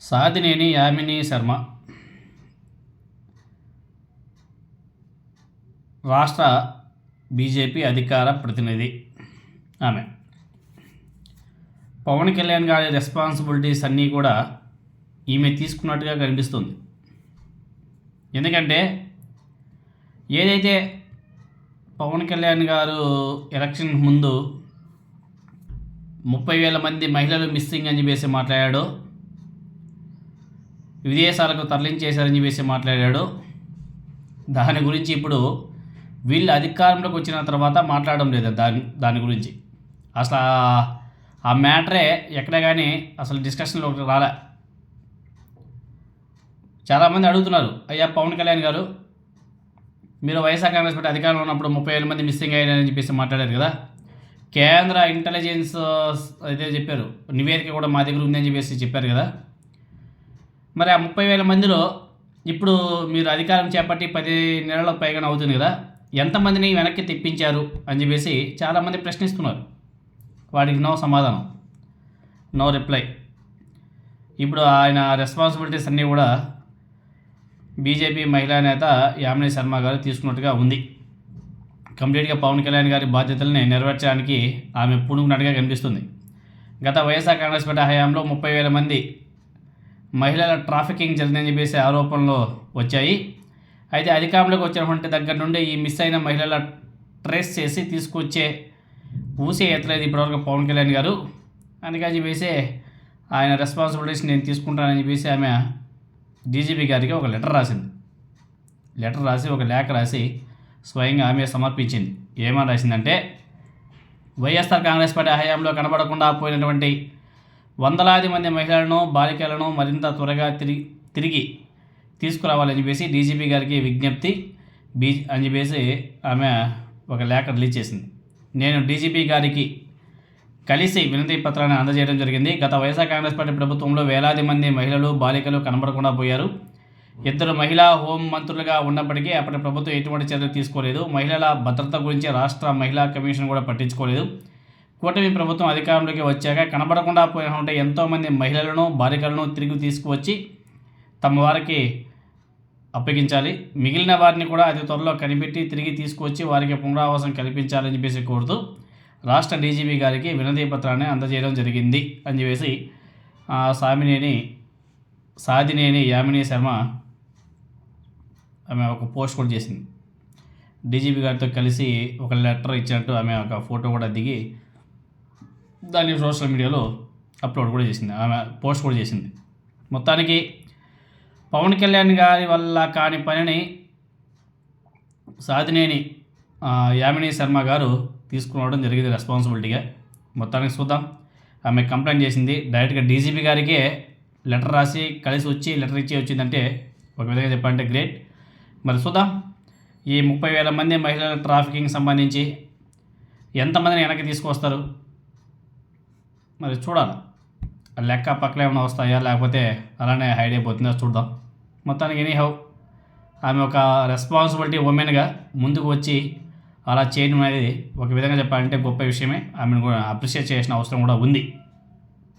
సాదినేని యామిని శర్మ. రాష్ట్ర బీజేపీ అధికార ప్రతినిధి ఆమె. పవన్ కళ్యాణ్ గారి రెస్పాన్సిబిలిటీస్ అన్నీ కూడా ఈమె తీసుకున్నట్టుగా కనిపిస్తుంది. ఎందుకంటే ఏదైతే పవన్ కళ్యాణ్ గారు ఎలక్షన్ ముందు ముప్పై వేల మంది మహిళలు మిస్సింగ్ అని చెప్పేసి మాట్లాడాడో విదేశాలకు తరలించేశారని చెప్పేసి మాట్లాడాడు. దాని గురించి ఇప్పుడు వీళ్ళు అధికారంలోకి వచ్చిన తర్వాత మాట్లాడడం లేదు దాని దాని గురించి. అసలు ఆ- మ్యాటరే ఎక్కడ కానీ అసలు డిస్కషన్లో రాలే. చాలామంది అడుగుతున్నారు అయ్యా పవన్ కళ్యాణ్ గారు మీరు వైఎస్ఆర్ కాంగ్రెస్ పార్టీ అధికారంలో ఉన్నప్పుడు ముప్పై వేల మంది మిస్సింగ్ అయ్యారని చెప్పేసి మాట్లాడారు కదా. కేంద్ర ఇంటెలిజెన్స్ అయితే చెప్పారు నివేదిక కూడా మా దగ్గర ఉందని చెప్పేసి చెప్పారు కదా. మరి ఆ ముప్పై వేల మందిలో ఇప్పుడు మీరు అధికారం చేపట్టి పది నెలలకు పైగా అవుతుంది కదా ఎంతమందిని వెనక్కి తెప్పించారు అని చెప్పేసి చాలామంది ప్రశ్నిస్తున్నారు. వాడికి నో సమాధానం నో రిప్లై. ఇప్పుడు ఆయన రెస్పాన్సిబిలిటీస్ అన్నీ కూడా బీజేపీ మహిళా నేత యామిని శర్మ గారు తీసుకున్నట్టుగా ఉంది. కంప్లీట్గా పవన్ కళ్యాణ్ గారి బాధ్యతల్ని నెరవేర్చడానికి ఆమె పూనుకున్నట్టుగా కనిపిస్తుంది. గత వైఎస్ఆర్ కాంగ్రెస్ పార్టీ హయాంలో ముప్పై వేల మంది మహిళల ట్రాఫికింగ్ జరిగిందని చెప్పేసి ఆరోపణలు వచ్చాయి. అయితే అధికారంలోకి వచ్చినటువంటి దగ్గర నుండి ఈ మిస్ అయిన మహిళల ట్రేస్ చేసి తీసుకొచ్చే పూసే ఎత్తలేదు ఇప్పటివరకు పవన్ కళ్యాణ్ గారు. అందుకని చెప్పేసి ఆయన రెస్పాన్సిబిలిటీస్ నేను తీసుకుంటానని చెప్పేసి ఆమె డీజీపీ గారికి ఒక లెటర్ రాసింది. లెటర్ రాసి ఒక లేఖ రాసి స్వయంగా ఆమె సమర్పించింది. ఏమని రాసిందంటే వైఎస్ఆర్ కాంగ్రెస్ పార్టీ హయాంలో కనబడకుండా పోయినటువంటి వందలాది మంది మహిళలను బాలికలను మరింత త్వరగా తిరిగి తిరిగి తీసుకురావాలని చెప్పేసి డీజీపీ గారికి విజ్ఞప్తి. బీ అని చెప్పేసి ఆమె ఒక లేఖ రిలీజ్ చేసింది. నేను డీజీపీ గారికి కలిసి వినతి పత్రాన్ని అందజేయడం జరిగింది. గత వైఎస్ఆర్ కాంగ్రెస్ పార్టీ ప్రభుత్వంలో వేలాది మంది మహిళలు బాలికలు కనబడకుండా పోయారు. ఇద్దరు మహిళా హోం మంత్రులుగా ఉన్నప్పటికీ అప్పటి ప్రభుత్వం ఎటువంటి చర్యలు తీసుకోలేదు. మహిళల భద్రత గురించి రాష్ట్ర మహిళా కమిషన్ కూడా పట్టించుకోలేదు. కూటమి ప్రభుత్వం అధికారంలోకి వచ్చాక కనబడకుండా పోయినటువంటి ఎంతోమంది మహిళలను బాలికలను తిరిగి తీసుకువచ్చి తమ వారికి అప్పగించాలి. మిగిలిన వారిని కూడా అతి త్వరలో కనిపెట్టి తిరిగి తీసుకువచ్చి వారికి పునరావాసం కల్పించాలని చెప్పేసి కోరుతూ రాష్ట్ర డీజీపీ గారికి వినతి పత్రాన్ని అందజేయడం జరిగింది అని చెప్పేసి ఆ సామినేని సాదినేని యామిని శర్మ ఆమె ఒక పోస్ట్ కూడా చేసింది. డీజీపీ గారితో కలిసి ఒక లెటర్ ఇచ్చినట్టు ఆమె ఒక ఫోటో కూడా దిగి దాన్ని సోషల్ మీడియాలో అప్లోడ్ కూడా చేసింది. ఆమె పోస్ట్ కూడా చేసింది. మొత్తానికి పవన్ కళ్యాణ్ గారి వల్ల కాని పనిని సాధినేని యామిని శర్మ గారు తీసుకురావడం జరిగింది రెస్పాన్సిబిలిటీగా. మొత్తానికి చూద్దాం. ఆమె కంప్లైంట్ చేసింది. డైరెక్ట్గా డీజీపీ గారికే లెటర్ రాసి కలిసి వచ్చి లెటర్ ఇచ్చి వచ్చిందంటే ఒక విధంగా చెప్పాలంటే గ్రేట్. మరి చూద్దాం. ఈ ముప్పై వేల మంది మహిళల ట్రాఫికింగ్ సంబంధించి ఎంతమందిని వెనక్కి తీసుకొస్తారు? మరి చూడాలి. లెక్క పక్కన ఏమైనా వస్తాయా? లేకపోతే అలానే హైడ్ అయిపోతుందా చూద్దాం. మొత్తానికి ఎనీ హౌ ఆమె ఒక రెస్పాన్సిబిలిటీ ఉమెన్గా ముందుకు వచ్చి అలా చేయడం అనేది ఒక విధంగా చెప్పాలంటే గొప్ప విషయమే. ఆమెను కూడా అప్రిషియేట్ చేసిన అవసరం కూడా ఉంది.